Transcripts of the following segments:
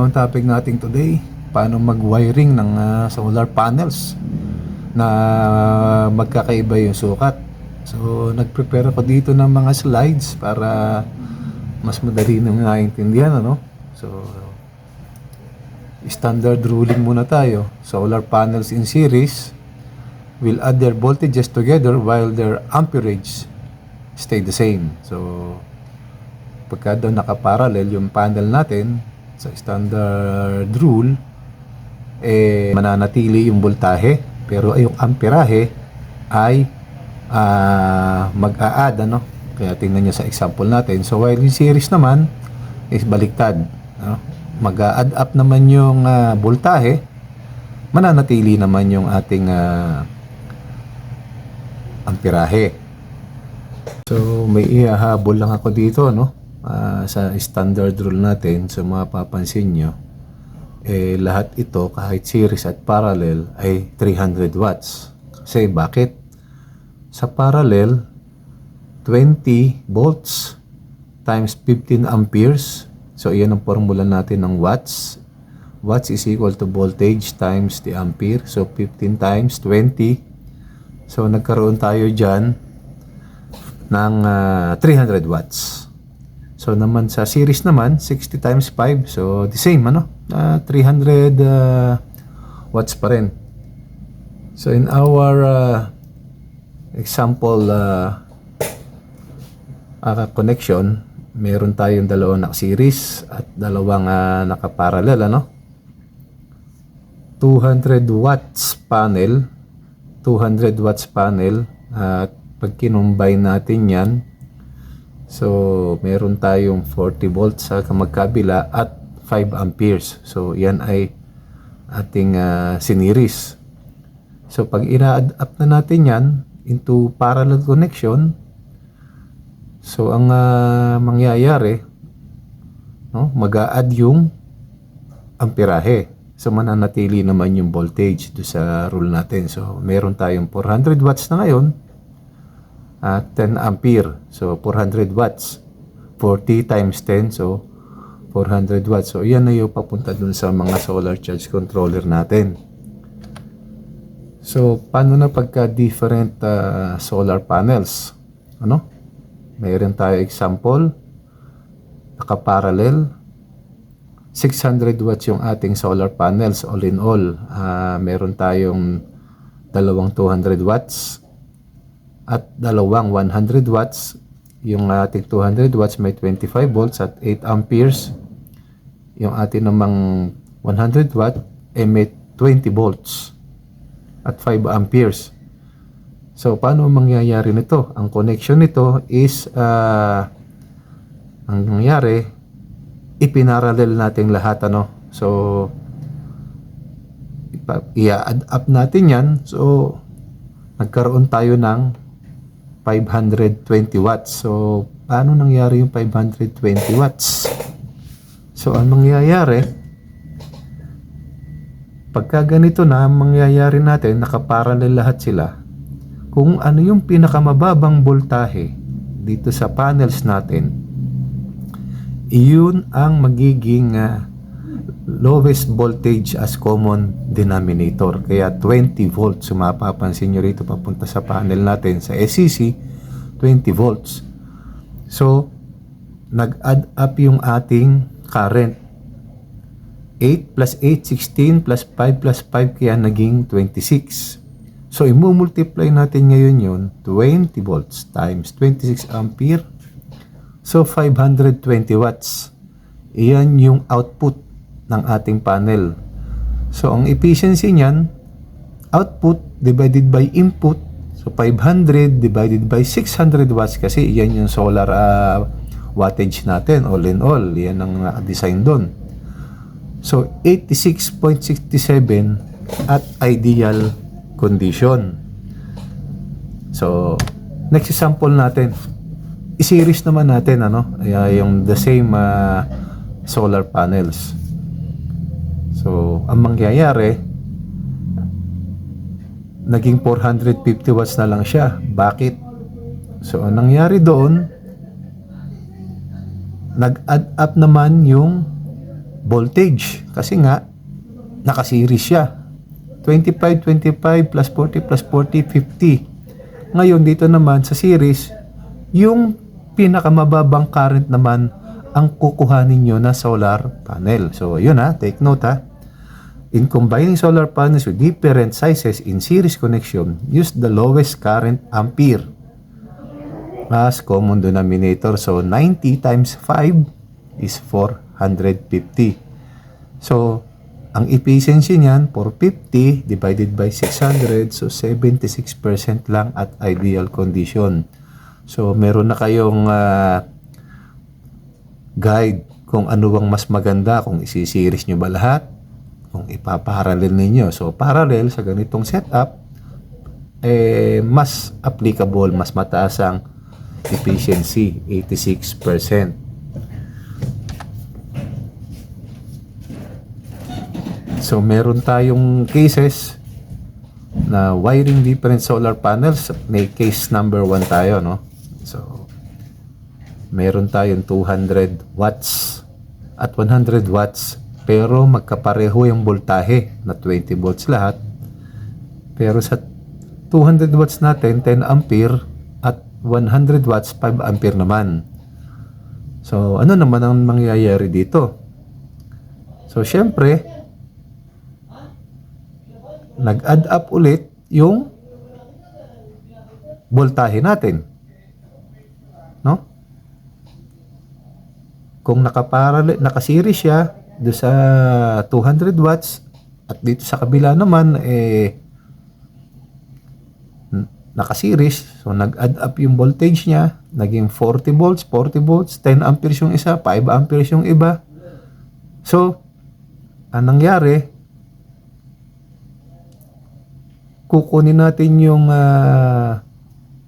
Ang topic natin today, paano mag-wiring ng ah, solar panels na magkakaiba yung sukat. So, nag-prepare ako dito ng mga slides para mas madali nang naintindihan, ano? So, standard ruling muna tayo. Solar panels in series will add their voltages together while their amperage stay the same. So, pagka daw nakaparallel yung panel natin sa standard rule, eh, mananatili yung voltahe, pero yung amperahe ay ah, mag-a-add, ano? Kaya tingnan nyo sa example natin. So, while yung series naman is baliktad. No? Mag-a-add up naman yung ah, voltahe, mananatili naman yung ating ah, amperahe. So, may ihahabol lang ako dito, no? Ah, sa standard rule natin, so mapapansin nyo, eh, lahat ito, kahit series at parallel, ay 300 watts. Kasi bakit? Sa parallel, 20 volts times 15 amperes. So, iyan ang formula natin ng watts. Watts is equal to voltage times the ampere. So, 15 times 20. So, nagkaroon tayo dyan ng ah, 300 watts. So naman sa series naman 60 times 5 so the same ano? Ah, 300 ah, watts pa rin. So in our ah, example uh, connection meron tayong dalawang naka-series at dalawang uh, naka-parallel ano? 200 watts panel 200 watts panel at pag kinumbine natin yan So, meron tayong 40 volts sa magkabila at 5 amperes. So, yan ay ating uh, siniris. So, pag ina-add up na natin yan into parallel connection, so, ang uh, mangyayari, no, mag-a-add yung amperahe. So, mananatili naman yung voltage do sa rule natin. So, meron tayong 400 watts na ngayon at 10 ampere. So, 400 watts. 40 times 10, so 400 watts. So, yan na yung papunta dun sa mga solar charge controller natin. So, paano na pagka different uh, solar panels? Ano? Mayroon tayo example. Naka-parallel. 600 watts yung ating solar panels all in all. Uh, meron tayong dalawang 200 watts at dalawang 100 watts. Yung ating 200 watts may 25 volts at 8 amperes. Yung ating namang 100 watt ay may 20 volts at 5 amperes. So, paano mangyayari nito? Ang connection nito is, uh, ang nangyari, ipinarallel natin lahat, ano? So, i-add up natin yan. So, nagkaroon tayo ng 520 watts. So, paano nangyari yung 520 watts? So, ang mangyayari, pagka ganito na, ang mangyayari natin, nakaparallel lahat sila, kung ano yung pinakamababang voltahe dito sa panels natin, iyon ang magiging uh, lowest voltage as common denominator. Kaya 20 volts. So mapapansin nyo rito papunta sa panel natin sa SCC, 20 volts. So, nag-add up yung ating current. 8 plus 8, 16 plus 5 plus 5 kaya naging 26. So, i-multiply natin ngayon yun, 20 volts times 26 ampere. So, 520 watts. Iyan yung output ng ating panel. So, ang efficiency niyan, output divided by input. So, 500 divided by 600 watts kasi yan yung solar uh, wattage natin all in all. Yan ang design doon. So, 86.67 at ideal condition. So, next example natin. I-series naman natin ano, yung the same uh, solar panels. So, ang mangyayari, naging 450 watts na lang siya. Bakit? So, ang nangyari doon, nag-add up naman yung voltage. Kasi nga nakaseries siya. 25 25 plus 40 plus 40 50 ngayon dito naman sa series yung pinakamababang current naman ang kukuhanin nyo na solar panel. So yun ha take note ha In combining solar panels with different sizes in series connection, use the lowest current ampere as common denominator. So, 90 times 5 is 450. So, ang efficiency niyan, 450 divided by 600, so 76% lang at ideal condition. So, meron na kayong ah, guide kung ano bang mas maganda, kung isi-series nyo ba lahat, kung ipaparallel ninyo. So, parallel sa ganitong setup, eh, mas applicable, mas mataas ang efficiency, 86%. So, meron tayong cases na wiring different solar panels. May case number 1 tayo, no? So, meron tayong 200 watts at 100 watts pero magkapareho yung voltahe na 20 volts lahat. Pero sa 200 watts natin, 10 ampere at 100 watts, 5 ampere naman. So, ano naman ang mangyayari dito? So, syempre, nag-add up ulit yung voltahe natin. No? Kung nakaparallel, nakaseries siya do sa 200 watts at dito sa kabila naman eh nakaseries. So nag-add up yung voltage niya. Naging 40 volts 40 volts. 10 amperes yung isa 5 amperes yung iba. So ang nangyari kukunin natin yung ah,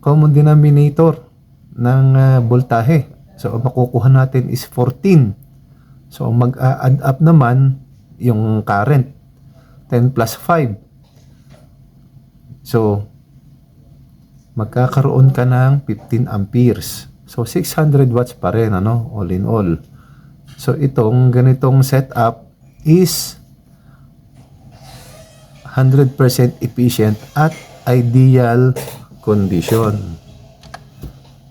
common denominator ng ah, voltahe. So makukuha natin is 14 So, mag-add up naman yung current. 10 plus 5. So, magkakaroon ka ng 15 amperes. So, 600 watts pa rin, ano, all in all. So, itong ganitong setup is 100% efficient at ideal condition.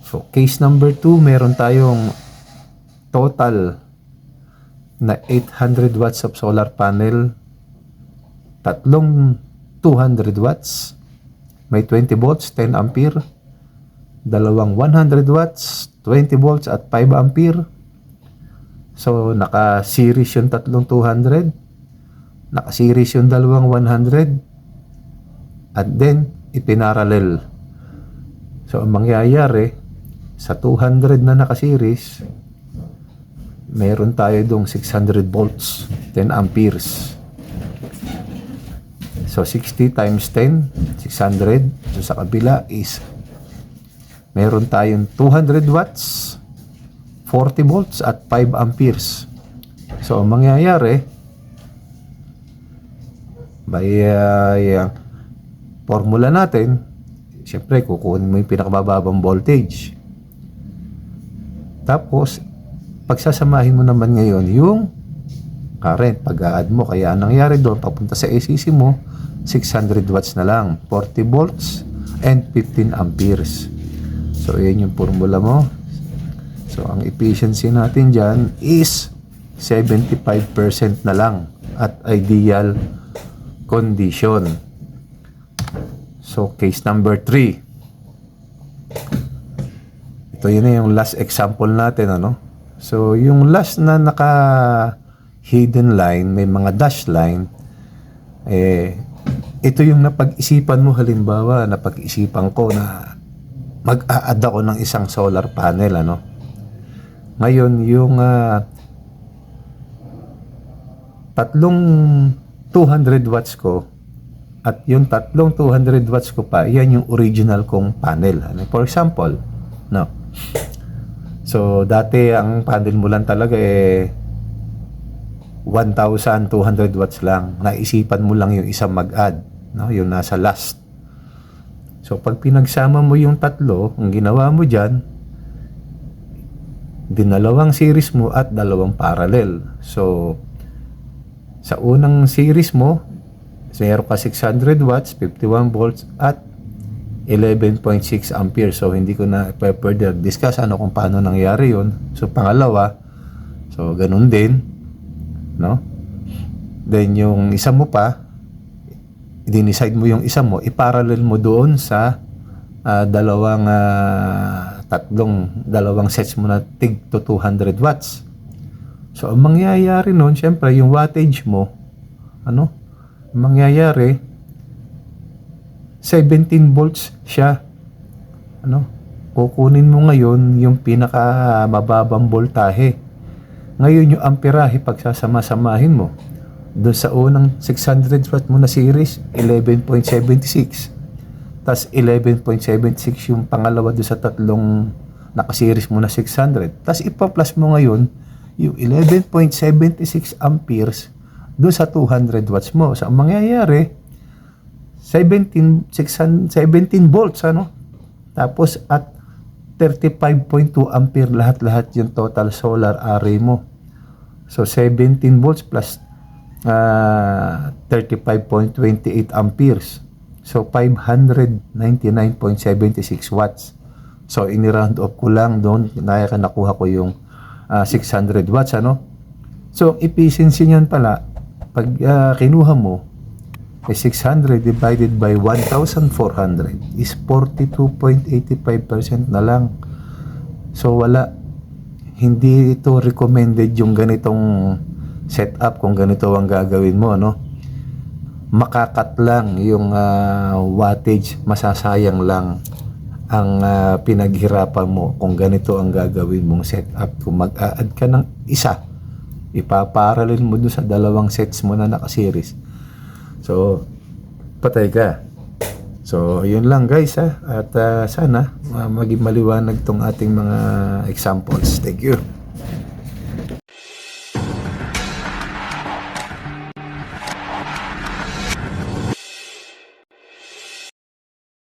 So, case number 2, meron tayong total na 800 watts of solar panel, tatlong 200 watts, may 20 volts, 10 ampere, dalawang 100 watts, 20 volts at 5 ampere. So, naka-series yung tatlong 200, naka-series yung dalawang 100, at then, ipinarallel. So, ang mangyayari, sa 200 na naka-series, meron tayo dong 600 volts, 10 amperes. So, 60 times 10, 600. So, sa kabila is meron tayong 200 watts, 40 volts at 5 amperes. So, ang mangyayari, by uh, formula natin, siyempre, kukunin mo yung pinakamababang voltage. Tapos, pagsasamahin mo naman ngayon yung current, pag-add mo. Kaya ang nangyari doon, papunta sa ACC mo, 600 watts na lang, 40 volts, and 15 amperes. So, yan yung formula mo. So, ang efficiency natin dyan is 75% na lang at ideal condition. So, case number 3. Ito yun yung last example natin, ano? So, yung last na naka hidden line, may mga dash line, eh, ito yung napag-isipan mo halimbawa, napag-isipan ko na mag-a-add ako ng isang solar panel, ano? Ngayon, yung ah, tatlong 200 watts ko at yung tatlong 200 watts ko pa, yan yung original kong panel. Ano? For example, no? So, dati ang panel mo lang talaga eh 1,200 watts lang. Naisipan mo lang yung isang mag-add, no? Yung nasa last. So, pag pinagsama mo yung tatlo, ang ginawa mo diyan, dinalawang series mo at dalawang parallel. So, Sa unang series mo, meron ka 600 watts, 51 volts, at 11.6 ampere. So, hindi ko na further discuss ano kung paano nangyari yun. So, pangalawa, so, ganun din. No? Then, yung isa mo pa, dinicide mo yung isa mo, iparallel mo doon sa ah, dalawang ah, tatlong dalawang sets mo na tig to 200 watts. So ang mangyayari noon, syempre yung wattage mo ano? Ang mangyayari 17 volts siya. Ano? Kukunin mo ngayon yung pinaka mababang voltahe. Ngayon yung amperahe pagsasama-samahin mo doon sa unang 600 watt mo na series 11.76 tas 11.76 yung pangalawa doon sa tatlong nakaseries mo na 600 tas ipa-plus mo ngayon yung 11.76 amperes doon sa 200 watts mo so ang mangyayari 17 600 17 volts ano tapos at 35.2 ampere lahat-lahat yung total solar array mo So 17 volts plus ah, 35.28 amperes. So 599.76 watts. So ini-round off ko lang doon, naya ka nakuha ko yung ah, 600 watts ano. So efficiency niyan pala pag ah, kinuha mo eh 600 divided by 1,400 is 42.85% na lang. So wala. Hindi ito recommended yung ganitong setup kung ganito ang gagawin mo no? Makakat lang yung ah, wattage. Masasayang lang ang ah, pinaghirapan mo kung ganito ang gagawin mong setup. Kung mag-add ka ng isa ipaparalel mo doon sa dalawang sets mo na nakaseries so patay ka So, yun lang guys ha. At ah, sana ah, maging maliwanag tong ating mga examples. Thank you.